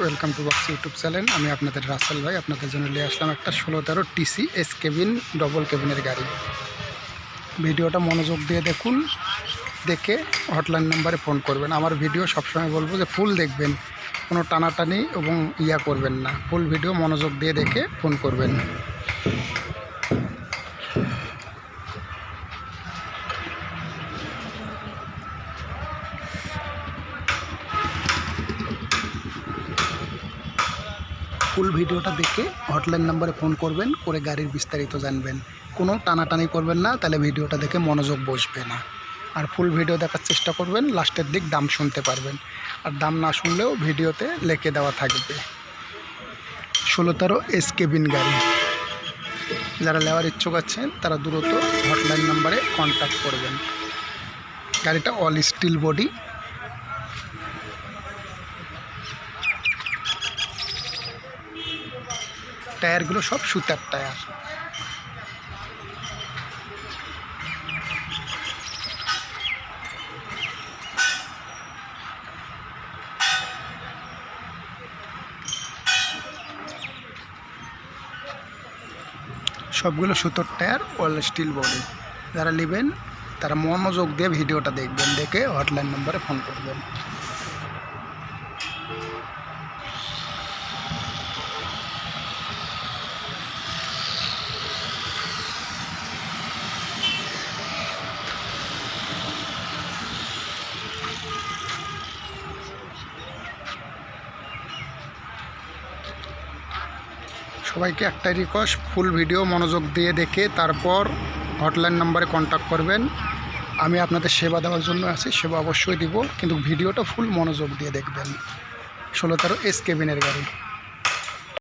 Welcome to box YouTube channel আমি আপনাদের রাসেল ভাই। আপনাদের জন্য নিয়ে আসলাম একটা ষোলো তেরো টিসি এস কেবিন ডবল কেবিনের গাড়ি। ভিডিওটা মনোযোগ দিয়ে দেখুন, দেখে হটলাইন নাম্বারে ফোন করবেন। আমার ভিডিও সবসময় বলব যে ফুল দেখবেন, কোনো টানাটানি এবং ইয়া করবেন না। ফুল ভিডিও মনোযোগ দিয়ে দেখে ফোন করবেন। ফুল ভিডিওটা দেখে হটলাইন নাম্বারে ফোন করবেন, করে গাড়ির বিস্তারিত জানবেন। কোনো টানাটানি করবেন না, তাহলে ভিডিওটা দেখে মনোযোগ বসবে না। আর ফুল ভিডিও দেখার চেষ্টা করবেন, লাস্টের দিক দাম শুনতে পারবেন। আর দাম না শুনলেও ভিডিওতে লেখে দেওয়া থাকবে। ষোলো তেরো এস কেবিন গাড়ি। যারা নেওয়ার ইচ্ছুক আছেন, তারা দ্রুত হটলাইন নাম্বারে কন্ট্যাক্ট করবেন। গাড়িটা অল স্টিল বডি টায়ারগুলো সব সুতার টায়ার। সবগুলো সুতোর টায়ার অল স্টিল বডি। যারা নেবেন, তারা মনোযোগ দিয়ে ভিডিওটা দেখবেন, দেখে হটলাইন নম্বরে ফোন করবেন। সবাইকে একটাই রিকোয়েস্ট ফুল ভিডিও মনোযোগ দিয়ে দেখে তারপর হটলাইন নাম্বারে কন্ট্যাক্ট করবেন। আমি আপনাদের সেবা দেওয়ার জন্য আছি, সেবা অবশ্যই দিব, কিন্তু ভিডিওটা ফুল মনোযোগ দিয়ে দেখবেন। ষোলো তেরো এস কেবিনের গাড়ি।